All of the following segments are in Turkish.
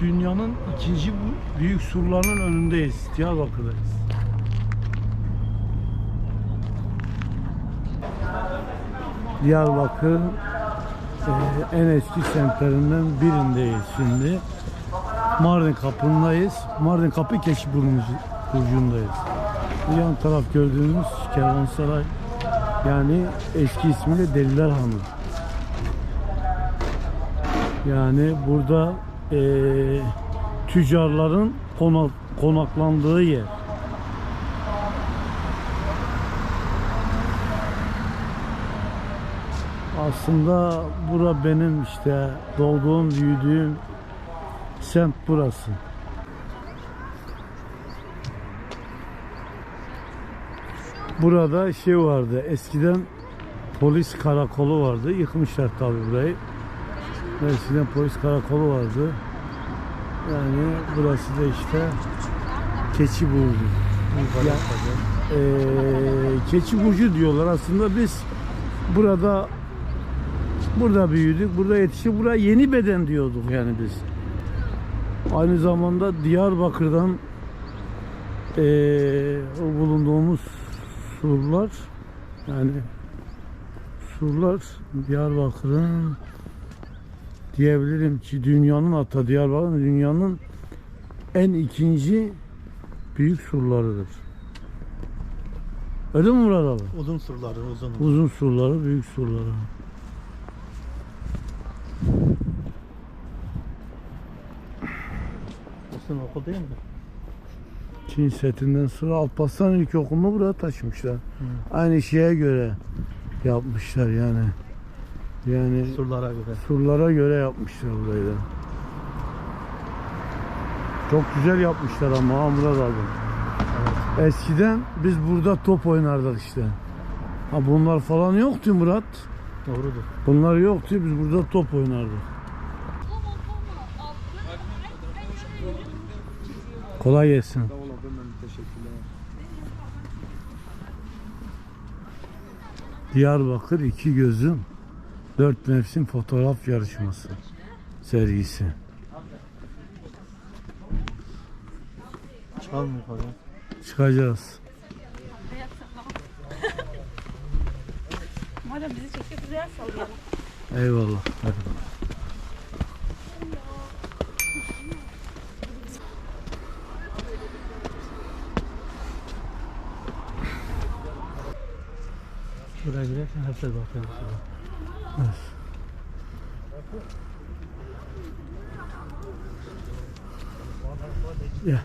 dünyanın ikinci büyük surlarının önündeyiz. Diyarbakır'dayız. Diyarbakır e, en eski semtlerinden birindeyiz şimdi. Mardin kapındayız. Mardin kapı keşif burcundayız. Bu yan taraf gördüğünüz kervansaray yani eski ismiyle Deliler Hanı. Yani burada eee, tüccarların konak, konaklandığı yer. Aslında bura benim işte doğduğum, büyüdüğüm semt burası. Burada şey vardı. Eskiden polis karakolu vardı. Yıkmışlar tabii burayı. Eskiden polis karakolu vardı. Yani burası da işte Keçi Burcu. Ya, eee, Keçi Burcu diyorlar. Aslında biz burada burada büyüdük. Burada yetiştik. Buraya yeni beden diyorduk yani biz. Aynı zamanda Diyarbakır'dan eee, o bulunduğumuz surlar yani surlar Diyarbakır'ın diyebilirim ki dünyanın hatta Diyarbakır'ın dünyanın en ikinci büyük surlarıdır. Öyle mi Murat abi? Uzun surları uzun. Uzun surları, büyük surları. Uzun okul değil mi? Çin setinden sonra Alparslan İlkokulu'nu buraya taşımışlar. Aynı şeye göre yapmışlar yani. Yani Surlara göre. surlara göre yapmışlar burayı da. Çok güzel yapmışlar ama ha Murat abi. Eskiden biz burada top oynardık işte. Ha bunlar falan yoktu Murat. Doğrudur. Bunlar yoktu biz burada top oynardık. Kolay gelsin. Diyarbakır iki gözüm dört mevsim fotoğraf yarışması sergisi. Çıkalım yukarı. Çıkacağız. Madem bizi çekiyor bize sallayalım. Eyvallah. Hadi. Buraya girerken herkes bakıyor. Ya.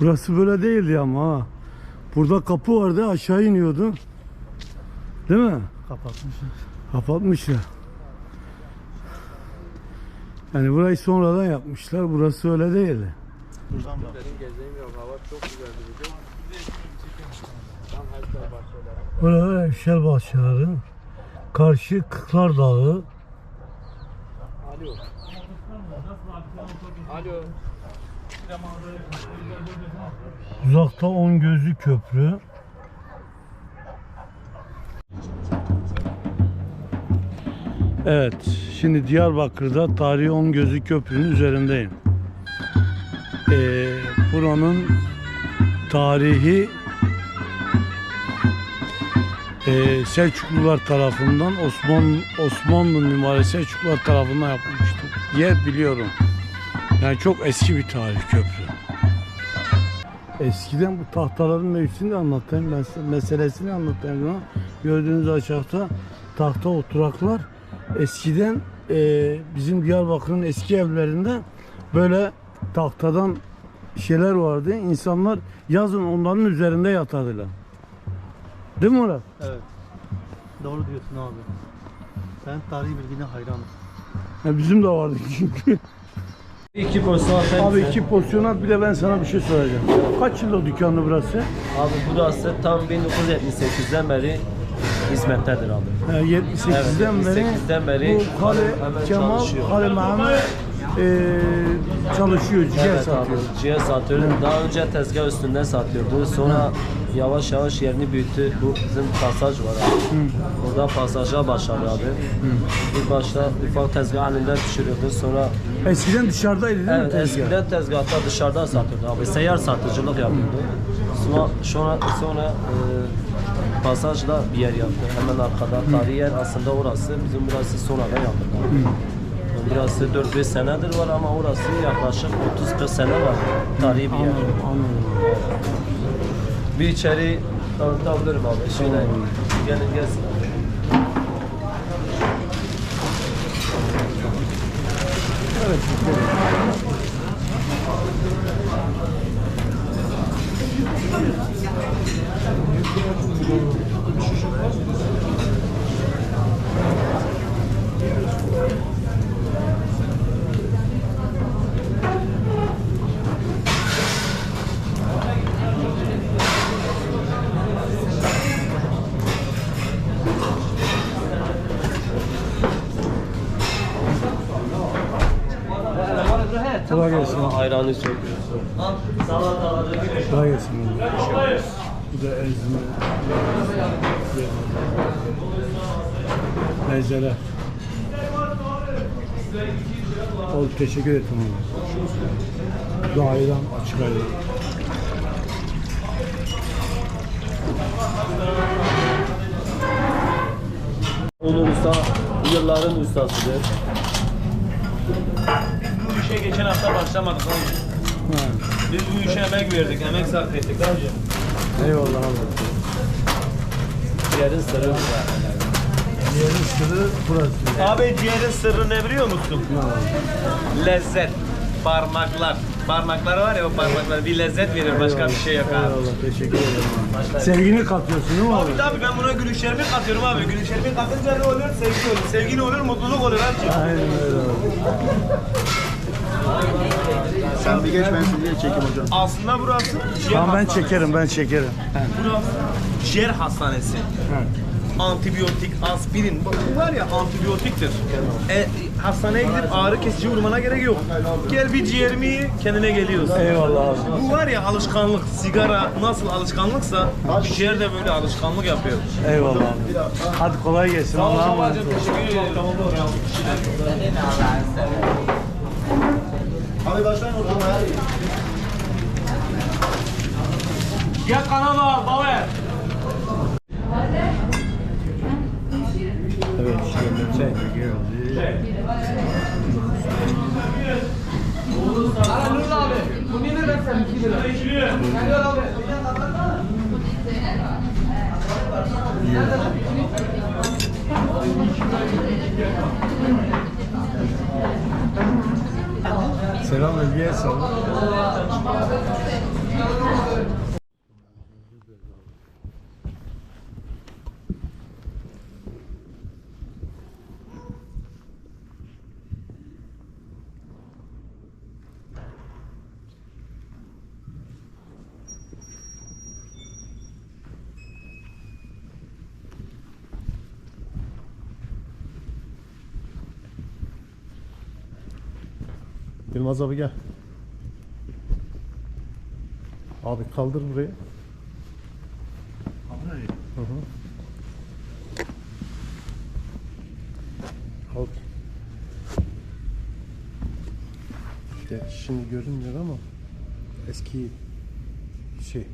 Burası böyle değildi ama ha. Burada kapı vardı aşağı iniyordu. Değil mi? Kapatmışız. Kapatmışlar. Yani burayı sonradan yapmışlar. Burası öyle değildi. Buradan bak. Burada Evşer Bahçeleri. Karşı Kıklar Dağı. Uzakta On Gözlü Köprü. Evet, şimdi Diyarbakır'da tarihi On Gözlü Köprü'nün üzerindeyim. Ee, buranın tarihi ee, Selçuklular tarafından Osman Osmanlı mimari Selçuklular tarafından yapılmıştır diye biliyorum. Yani çok eski bir tarih köprü. Eskiden bu tahtaların mevzusunu da anlatayım ben size meselesini anlatayım. ama Gördüğünüz aşağıda tahta oturaklar eskiden e, bizim Diyarbakır'ın eski evlerinde böyle tahtadan şeyler vardı. İnsanlar yazın onların üzerinde yatardılar. Değil mi Murat? Evet. Doğru diyorsun abi. Ben tarihi bilgine hayranım. Ya bizim de vardı çünkü. İki atayım Abi size. iki porsiyon at bir de ben sana bir şey soracağım. Kaç yılda dükkanı burası? Abi burası tam 1978'den beri hizmettedir abi. Ha, 78'den Evet, beri 78'den beri bu Kale hemen Kemal, çalışıyor. Kale Mehmet e, çalışıyor, ciğer Evet satıyor. abi ciğer satıyordu. Daha önce tezgah üstünde satıyordu. Sonra yavaş yavaş yerini büyüttü. Bu bizim pasaj var abi. Burada pasaja başladı abi. İlk başta ufak tezgah halinde pişiriyordu. Sonra Eskiden dışarıdaydı değil mi evet, tezgah? eskiden tezgahta dışarıda satıyordu abi. Seyyar satıcılık yapıyordu. Sonra sonra, sonra e, pasajda bir yer yaptı. Hemen arkada. Tarihi yer aslında orası. Bizim burası sonradan yapıldı. abi. Burası 4-5 senedir var ama orası yaklaşık 30-40 sene var. Tarihi bir yer. Anladım. Bir içeri tanıtabilirim abi. Şöyle gelin gelsin. Evet. Kolay söküyorsun. Salataları Kolay gelsin. Bu da ezme. Mezele. Ol teşekkür ederim abi. Dahiden açık ayran. Onun usta yılların ustasıdır. İşe geçen hafta başlamadık abi. Ha. Biz bu işe emek verdik, emek sarf ettik abi. Eyvallah abi. Yerin sırrı bu. Yerin sırrı burası. Abi ciğerin sırrı ne biliyor musun? Lezzet. Parmaklar. Parmakları var ya o parmaklar bir lezzet verir başka bir şey yok abi. Eyvallah teşekkür ederim abi. Sevgini katıyorsun değil mi abi? Abi tabii ben buna gülüşlerimi katıyorum abi. Gülüşlerimi katınca ne olur? Sevgi olur. Sevgi ne olur? Mutluluk olur abi. Aynen öyle abi. Sen bir geç ben sizi çekeyim hocam. Aslında burası ciğer Tamam ben hastanesi. çekerim ben çekerim. Burası ciğer hastanesi. Antibiyotik, aspirin. Bu bu var ya antibiyotiktir. E, hastaneye gidip ağrı kesici vurmana gerek yok. Gel bir ciğerimi ye, kendine geliyorsun. Eyvallah abi. Bu var ya alışkanlık, sigara nasıl alışkanlıksa ciğer de böyle alışkanlık yapıyor. Eyvallah abi. Hadi kolay gelsin. Allah'a emanet olun. teşekkür ederim. Abi başlayın hocam. Gel kanala, Baver. Evet, şimdi geldi. Selam Özge'ye sağ Yılmaz abi gel. Abi kaldır burayı. Hı hı. Kaldır. İşte şimdi görünmüyor ama eski şey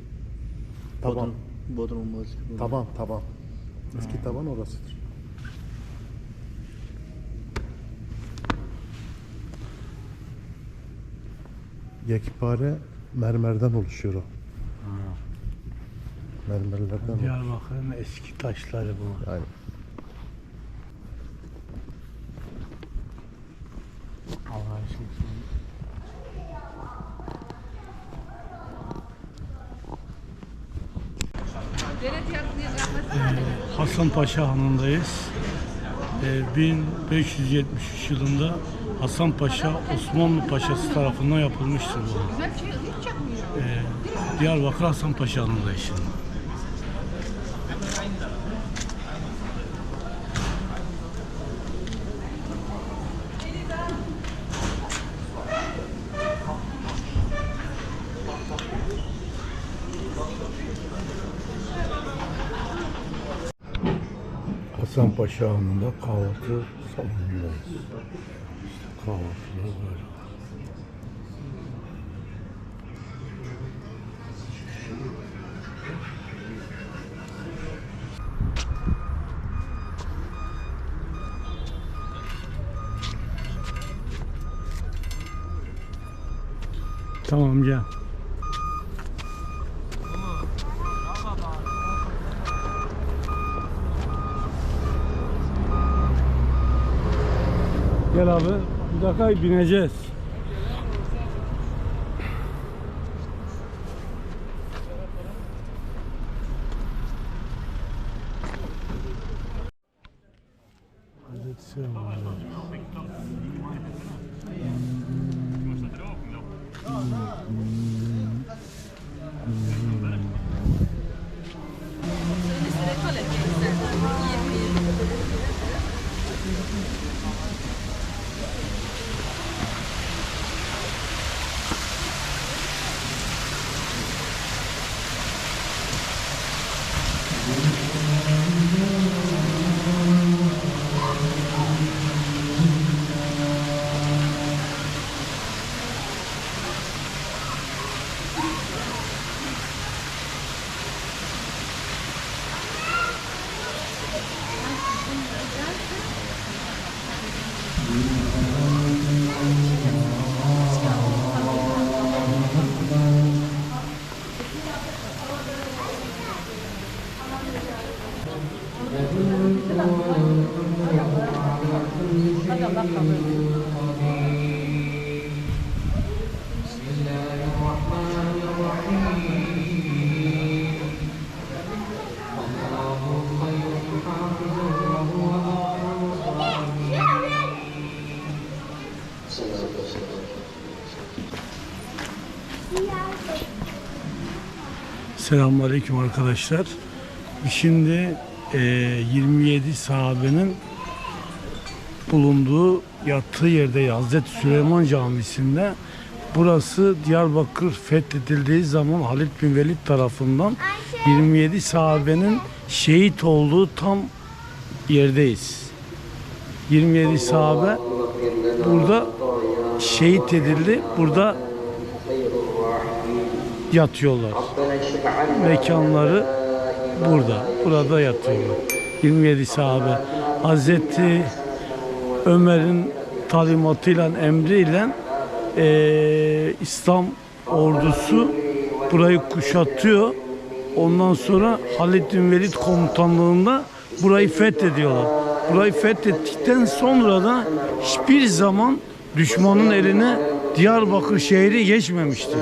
taban Bodrum Boğazı. taban taban eski taban orasıdır. Yekpare mermerden oluşuyor o. Mermerlerden. Diyarbakır'ın eski taşları bu. Yani Allah aşkına. Hasan Paşa Hanı'ndayız. Ee, 1573 yılında Hasan Paşa Osmanlı Paşası tarafından yapılmıştır bu. Ee, Diyarbakır Hasan Paşa anlayışında. Hasan Paşa Hanı'nda kahvaltı salonundayız. Tamam gel. Gel abi. Bir dakika bineceğiz. Hazreti Süleyman. Selamünaleyküm arkadaşlar. Şimdi e, 27 sahabenin bulunduğu yattığı yerde Hazreti Süleyman Camisi'nde burası Diyarbakır fethedildiği zaman Halid bin Velid tarafından 27 sahabenin şehit olduğu tam yerdeyiz. 27 sahabe burada şehit edildi. Burada yatıyorlar. Mekanları burada. Burada yatıyorlar. 27 sahabe. Hazreti Ömer'in talimatıyla, emriyle eee, İslam ordusu burayı kuşatıyor. Ondan sonra Halid bin Velid komutanlığında burayı fethediyorlar. Burayı fethettikten sonra da hiçbir zaman düşmanın eline Diyarbakır şehri geçmemiştir.